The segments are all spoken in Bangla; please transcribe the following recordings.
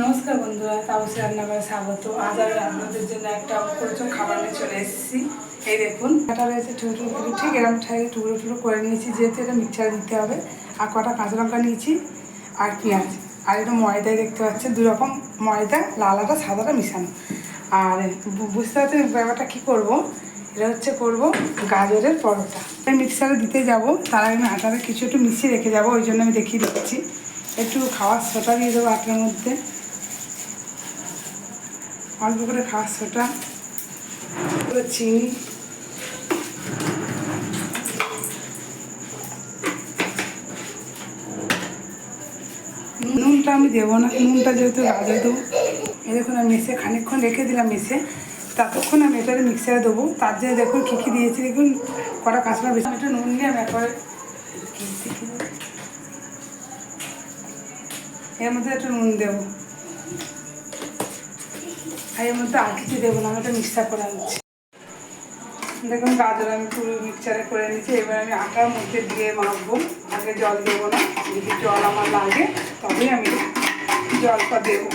নমস্কার বন্ধুরা, তাপসী রান্নাঘরে স্বাগত। আজ আমি আপনাদের জন্য একটা প্রচুর খাবার নিয়ে চলে এসেছি। এই দেখুন কাটা রয়েছে টুকরো টুকরো ঠিক এরকম ঠাই টুকরো টুকরো করে নিয়েছি, যেহেতু এটা মিক্সারে দিতে হবে। আর কটা কাঁচা লঙ্কা নিয়েছি, আর পেঁয়াজ। আর এটা ময়দায় দেখতে পাচ্ছেন দু রকম ময়দা, লাল আটা সাদাটা মিশানো। আর বুঝতে পারছেন ব্যাপারটা কী করব? এটা হচ্ছে করব গাজরের পরোটা। মিক্সারে দিতে যাব, তার আগে আমি আটাটা কিছু একটু মিশিয়ে রেখে যাব, ওই জন্য আমি দেখিয়ে দিচ্ছি। একটু খাওয়ার সোটা দিয়ে দেবো আটার মধ্যে। অল্প করে খাওয়ার সোটা করে চিনি। নুনটা আমি দেবো না, নুনটা যেহেতু গাজর দেবো। এই দেখুন, আমি মেসে খানিকক্ষণ রেখে দিলাম মেসে। ততক্ষণ আমি এটারে মিক্সারে দেবো। তার জন্য দেখুন কী কী দিয়েছি, দেখুন, কটা কাঁচড়া বেশি একটু নুন দিয়ে আমি একবারে এর মধ্যে একটা নুন দেবো। আর এর মধ্যে আর কিছু দেবো না, আমি এটা মিক্সার করে নিচ্ছি দেখুন গাজর আমি পুরো মিক্সচারে করে নিচ্ছি এবার আমি আটার মধ্যে দিয়ে মাখবো। আগে জল দেবো না, যদি জল আমার লাগে, তবেই আমি জলটা দেবো।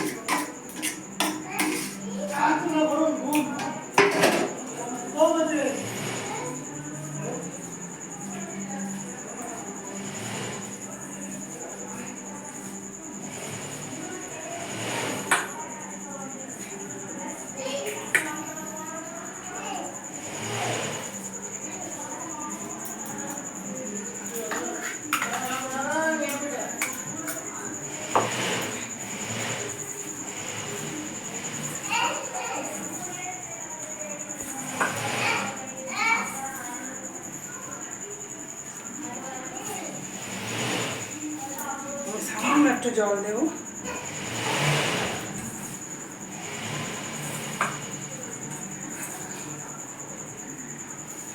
একটু জল দেবো।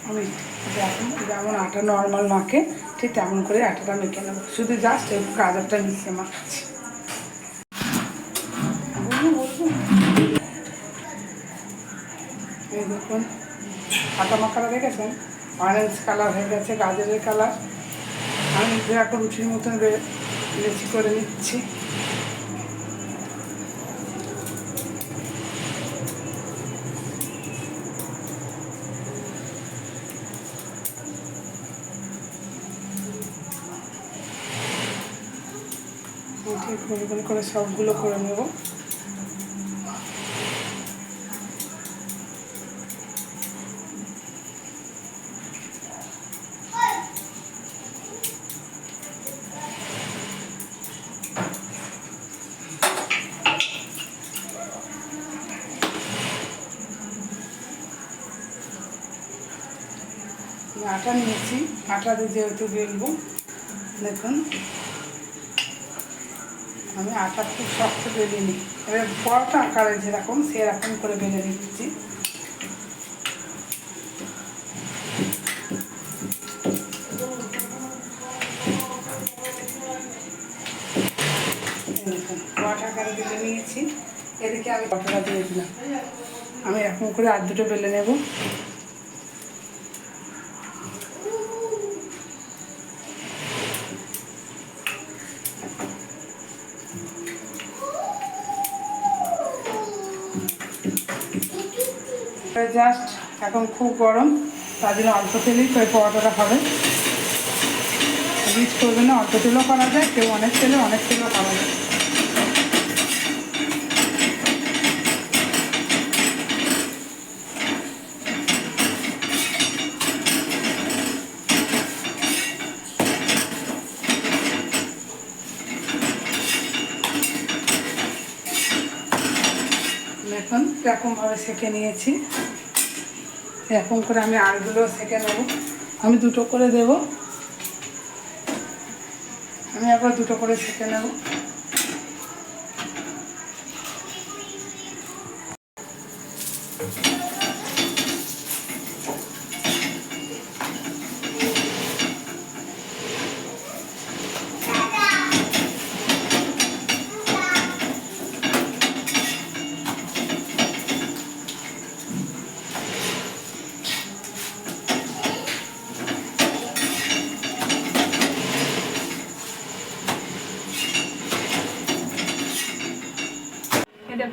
আমি যেমন আটা নর্মাল মাখে, ঠিক তেমন করে আটাটা মেখে নেব। শুধু জাস্ট একটু গাজরটা মিশিয়ে মাখাচ্ছি এই দেখুন, আটা মাখাটা দেখেছেন অরেঞ্জ কালার হয়ে গেছে, গাজরের কালার আমি এখন রুটির মতন বেশি করে নিচ্ছি। ঠিক গোল করে সবগুলো করে নেব। আটা নিয়েছি। আটা দিয়ে যেহেতু বেলবো, দেখুন। আমি আটা খুব শক্ত বেলে নিই। এবার বড়টা আকারে যেরকম, সেরকম করে বেলে নিচ্ছি। নিয়েছি। এদিকে আমি দিলাম। আমি এরকম করে আর দুটো বেলে নেব। জাস্ট এখন খুব গরম, তার জন্য অল্প তেলেই তো পরোটাটা হবে। রিচ করবে না, অল্প তেলও করা যায়, কেউ অনেক তেলে অনেক তেলও করা যায়। এরকমভাবে সেঁকে নিয়েছি। এরকম করে আমি আলগুলো সেঁকে নেব। আমি দুটো করে দেব। আমি একবার দুটো করে সেঁকে নেব।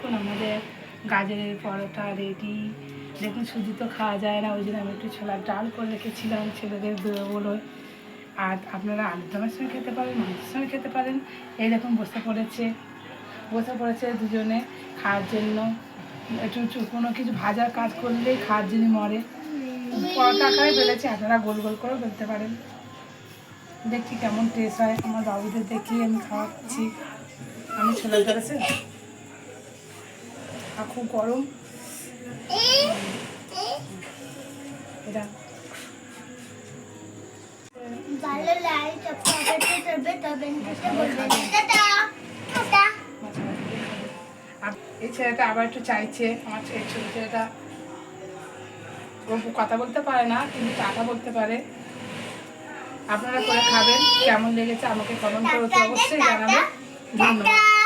দেখুন আমাদের গাজরের পরোটা রেডি দেখুন, সুজি তো খাওয়া যায় না, ওই জন্য আমি একটু ছোলার ডাল করে রেখেছিলাম ছেলেদের বলো আর আপনারা আলুর দমের সঙ্গে খেতে পারেন, মাংসের সঙ্গে খেতে পারেন। এই দেখুন, বসে পড়েছে। বসে পড়েছে দুজনে খাওয়ার জন্য। একটু কোনো কিছু ভাজার কাজ করলেই খাওয়ার জন্য মরে। পরোটা আকারে বেলেছে আপনারা গোল গোল করেও বেলতে পারেন। দেখছি কেমন টেস্ট হয়। আমার বাবুদের দেখিয়ে আমি খাওয়াচ্ছি। আমি ছোলা ধরেছে আর খুব গরম। এটা। ভালো লাগে তবে এই ছেলেটা আবার একটু চাইছে আমার ছেলে ছোট ছেলেটা। ও কথা বলতে পারে না কিন্তু টাকা বলতে পারে। আপনারা করে খাবেন কেমন লেগেছে আমাকে কমেন্ট করে অবশ্যই জানাবেন। ধন্যবাদ।